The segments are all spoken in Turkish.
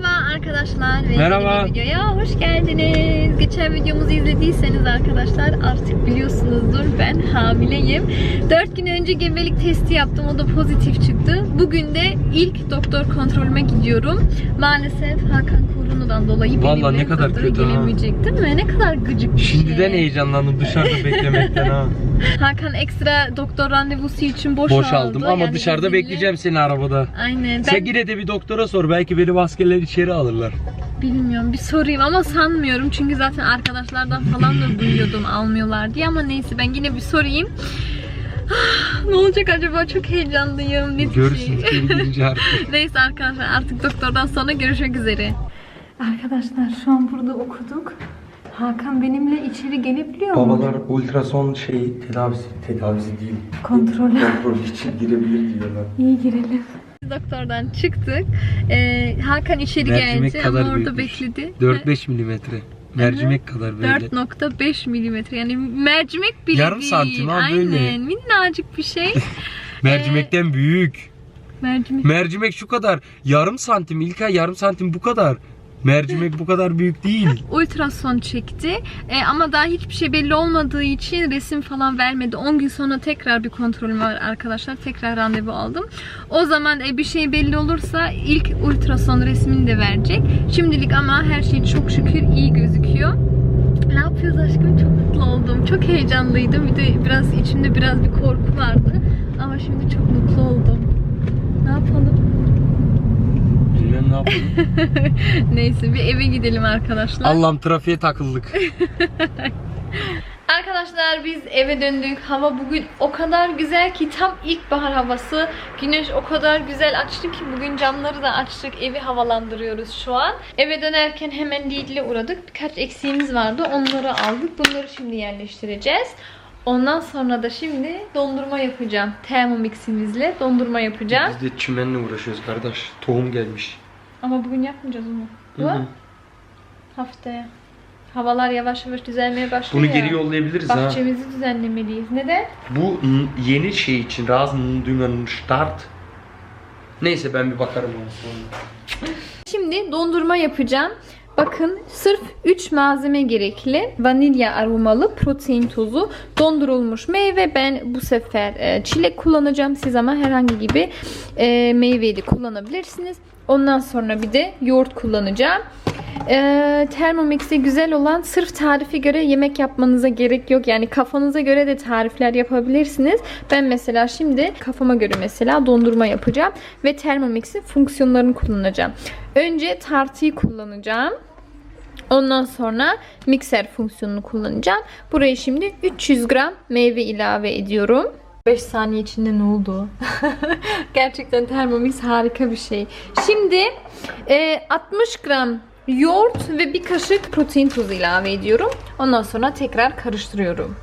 Merhaba arkadaşlar ve Merhaba. yeni bir videoya hoş geldiniz. Geçen videomuzu izlediyseniz arkadaşlar artık biliyorsunuzdur ben hamileyim. 4 gün önce gebelik testi yaptım o da pozitif çıktı. Bugün de ilk doktor kontrolüme gidiyorum. Maalesef Hakan koronadan dolayı Vallahi ne kadar kötü ha. gelemeyecek değil mi? Ne kadar gıcık bir Şimdiden şey. heyecanlandım dışarıda beklemekten ha. Hakan ekstra doktor randevusu için boş, Boş aldı. aldım ama Yani dışarıda izinli. bekleyeceğim seni arabada. Aynen. Sen Ben yine de bir doktora sor. Belki benim askerler içeri alırlar. Bilmiyorum bir sorayım ama sanmıyorum çünkü zaten arkadaşlardan falan da duyuyordum almıyorlar diye ama neyse ben yine bir sorayım. ne olacak acaba çok heyecanlıyım. Ne Görürsün içeri girince artık. Neyse arkadaşlar artık doktordan sonra görüşmek üzere. Arkadaşlar şu an burada okuduk. Hakan benimle içeri gelebiliyor mu? Babalar ultrason şey tedavisi tedavisi değil. Kontrol. Kontrol için girebilir diyorlar. İyi girelim. Doktordan çıktık. Ee, Hakan içeri Mercimek geldi kadar ama orada büyükmüş. bekledi. 4-5 milimetre. Mercimek kadar böyle. 4.5 milimetre yani mercimek bile Yarım değil. santim ha, Aynen böyle. minnacık bir şey. Mercimekten büyük. mercimek. Mercimek şu kadar. Yarım santim. İlkay yarım santim bu kadar. Mercimek bu kadar büyük değil. Ultrason çekti E, ama daha hiçbir şey belli olmadığı için resim falan vermedi. 10 gün sonra tekrar bir kontrolüm var arkadaşlar. Tekrar randevu aldım. O zaman e, bir şey belli olursa ilk ultrason resmini de verecek. Şimdilik ama her şey çok şükür iyi gözüküyor. Ne yapıyoruz aşkım? Çok mutlu oldum. Çok heyecanlıydım. Bir de biraz içimde biraz bir korku vardı. Ama şimdi çok mutlu oldum. Ne yapalım? Bilmem ne yapalım. Neyse bir eve gidelim arkadaşlar. Allah'ım trafiğe takıldık. Arkadaşlar biz eve döndük. Hava bugün o kadar güzel ki tam ilkbahar havası. Güneş o kadar güzel açtı ki bugün camları da açtık. Evi havalandırıyoruz şu an. Eve dönerken hemen Lidl'e uğradık. Birkaç eksiğimiz vardı. Onları aldık. Bunları şimdi yerleştireceğiz. Ondan sonra da şimdi dondurma yapacağım. Thermomix'imizle dondurma yapacağım. Biz de çimenle uğraşıyoruz kardeş. Tohum gelmiş. Ama bugün yapmayacağız onu. Bu hı. haftaya. Havalar yavaş yavaş düzelmeye başlıyor Bunu ya. geri yollayabiliriz ha. Bahçemizi düzenlemeliyiz. Neden? Bu n- yeni şey için Rasenbündungen Start. Neyse ben bir bakarım ona sonra. Şimdi dondurma yapacağım. Bakın sırf 3 malzeme gerekli. Vanilya aromalı protein tozu, dondurulmuş meyve. Ben bu sefer e, çilek kullanacağım. Siz ama herhangi gibi e, meyveyi de kullanabilirsiniz. Ondan sonra bir de yoğurt kullanacağım. E, Thermomix'te güzel olan sırf tarife göre yemek yapmanıza gerek yok. Yani kafanıza göre de tarifler yapabilirsiniz. Ben mesela şimdi kafama göre mesela dondurma yapacağım ve Thermomix'in fonksiyonlarını kullanacağım. Önce tartıyı kullanacağım. Ondan sonra mikser fonksiyonunu kullanacağım. Buraya şimdi 300 gram meyve ilave ediyorum. 5 saniye içinde ne oldu? Gerçekten Thermomix harika bir şey. Şimdi e, 60 gram yoğurt ve bir kaşık protein tozu ilave ediyorum. Ondan sonra tekrar karıştırıyorum.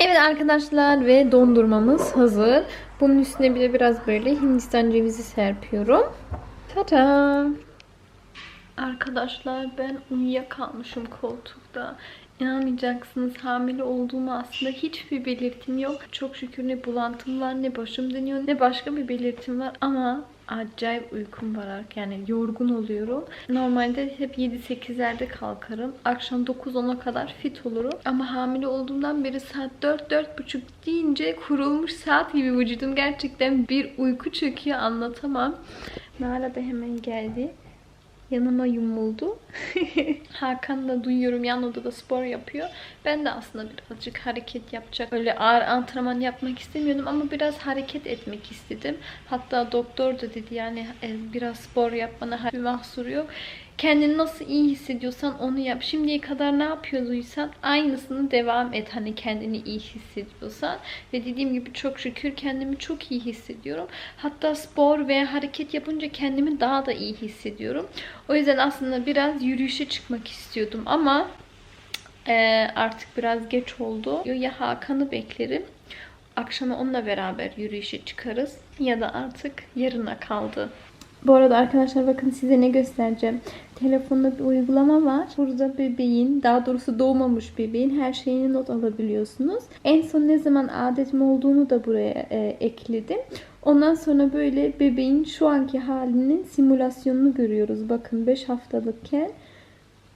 Evet arkadaşlar ve dondurmamız hazır. Bunun üstüne bir de biraz böyle hindistan cevizi serpiyorum. Tada! Arkadaşlar ben uyuyakalmışım koltukta. İnanmayacaksınız hamile olduğumu aslında hiçbir belirtim yok. Çok şükür ne bulantım var ne başım dönüyor ne başka bir belirtim var ama acayip uykum var. Yani yorgun oluyorum. Normalde hep 7-8'lerde kalkarım. Akşam 9-10'a kadar fit olurum. Ama hamile olduğumdan beri saat 4-4.30 deyince kurulmuş saat gibi vücudum gerçekten bir uyku çöküyor anlatamam. Nala da hemen geldi. Yanıma yumuldu. Hakan da duyuyorum yan odada spor yapıyor. Ben de aslında birazcık hareket yapacak. Öyle ağır antrenman yapmak istemiyordum ama biraz hareket etmek istedim. Hatta doktor da dedi yani e, biraz spor yapmana bir mahsuru yok. Kendini nasıl iyi hissediyorsan onu yap. Şimdiye kadar ne yapıyorduysan aynısını devam et. Hani kendini iyi hissediyorsan. Ve dediğim gibi çok şükür kendimi çok iyi hissediyorum. Hatta spor veya hareket yapınca kendimi daha da iyi hissediyorum. O yüzden aslında biraz yürüyüşe çıkmak istiyordum ama e, artık biraz geç oldu. Ya Hakan'ı beklerim. Akşama onunla beraber yürüyüşe çıkarız. Ya da artık yarına kaldı. Bu arada arkadaşlar bakın size ne göstereceğim. Telefonda bir uygulama var. Burada bebeğin, daha doğrusu doğmamış bebeğin her şeyini not alabiliyorsunuz. En son ne zaman adetim olduğunu da buraya e, ekledim. Ondan sonra böyle bebeğin şu anki halinin simülasyonunu görüyoruz. Bakın 5 haftalıkken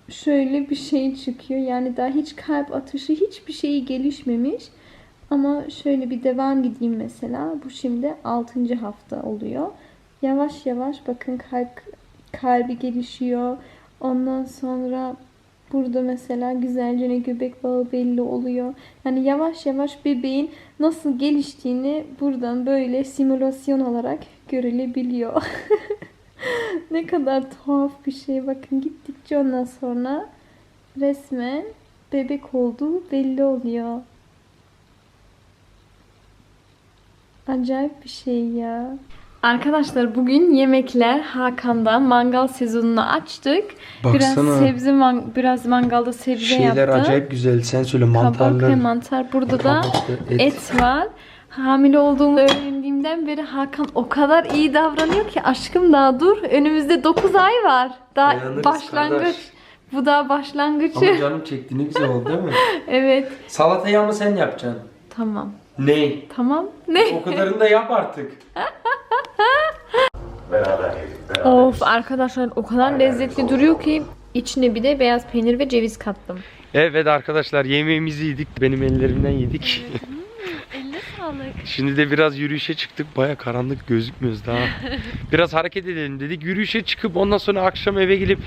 şöyle bir şey çıkıyor. Yani daha hiç kalp atışı hiçbir şeyi gelişmemiş. Ama şöyle bir devam gideyim mesela. Bu şimdi 6. hafta oluyor. Yavaş yavaş bakın kalp kalbi gelişiyor. Ondan sonra burada mesela güzelce ne göbek bağı belli oluyor. Yani yavaş yavaş bebeğin nasıl geliştiğini buradan böyle simülasyon olarak görülebiliyor. ne kadar tuhaf bir şey. Bakın gittikçe ondan sonra resmen bebek olduğu belli oluyor. Acayip bir şey ya. Arkadaşlar bugün yemekler Hakan'dan mangal sezonunu açtık. Biraz Baksana. sebze man- biraz mangalda sebze Şeyler yaptık. acayip güzel. Sen söyle Kabak mantarlar. ve mantar. Burada da et. et. var. Hamile olduğumu öğrendiğimden beri Hakan o kadar iyi davranıyor ki aşkım daha dur. Önümüzde 9 ay var. Daha Dayanırız başlangıç. kardeş. Bu daha başlangıcı. Ama canım çekti ne güzel oldu değil mi? evet. Salatayı ama sen yapacaksın. Tamam. Ne? Tamam. Ne? O kadarını da yap artık. Of arkadaşlar o kadar lezzetli duruyor ki içine bir de beyaz peynir ve ceviz kattım. Evet arkadaşlar yemeğimizi yedik. Benim ellerimden yedik. Eline sağlık. Şimdi de biraz yürüyüşe çıktık. Baya karanlık gözükmüyoruz daha. Biraz hareket edelim dedik. Yürüyüşe çıkıp ondan sonra akşam eve gelip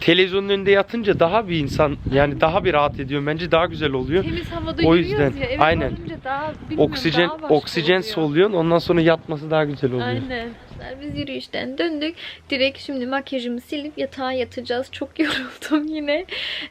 televizyonun önünde yatınca daha bir insan yani daha bir rahat ediyor. Bence daha güzel oluyor. Temiz havada O yürüyoruz yüzden, ya. Eve aynen. varınca daha bilmiyorum, Oksijen daha başka oksijen oluyor. soluyorsun. Ondan sonra yatması daha güzel oluyor. Aynen. Biz yürüyüşten döndük. Direkt şimdi makyajımı silip yatağa yatacağız. Çok yoruldum yine.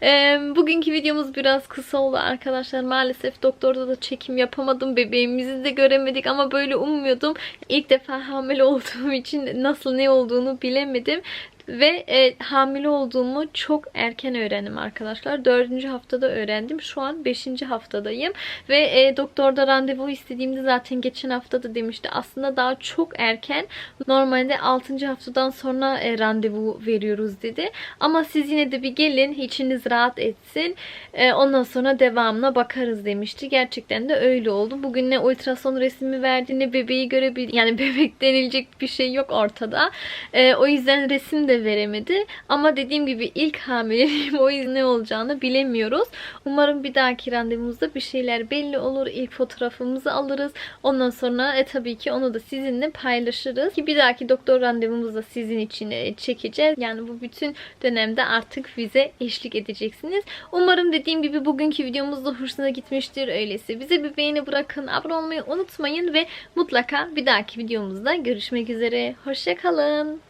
Ee, bugünkü videomuz biraz kısa oldu arkadaşlar. Maalesef doktorda da çekim yapamadım. Bebeğimizi de göremedik ama böyle ummuyordum. İlk defa hamile olduğum için nasıl ne olduğunu bilemedim. Ve e, hamile olduğumu çok erken öğrendim arkadaşlar. Dördüncü haftada öğrendim. Şu an beşinci haftadayım. Ve e, doktorda randevu istediğimde zaten geçen hafta da demişti. Aslında daha çok erken. Normalde 6. haftadan sonra e, randevu veriyoruz dedi. Ama siz yine de bir gelin. içiniz rahat etsin. E, ondan sonra devamına bakarız demişti. Gerçekten de öyle oldu. Bugün ne ultrason resmi verdi ne bebeği görebil yani bebek denilecek bir şey yok ortada. E, o yüzden resim de veremedi. Ama dediğim gibi ilk hamileliğim o yüzden ne olacağını bilemiyoruz. Umarım bir dahaki randevumuzda bir şeyler belli olur. İlk fotoğrafımızı alırız. Ondan sonra e, tabii ki onu da sizinle paylaşırız. Ki bir dahaki doktor randevumuzda sizin için e, çekeceğiz. Yani bu bütün dönemde artık bize eşlik edeceksiniz. Umarım dediğim gibi bugünkü videomuz da hoşuna gitmiştir. Öyleyse bize bir beğeni bırakın. Abone olmayı unutmayın ve mutlaka bir dahaki videomuzda görüşmek üzere. Hoşçakalın.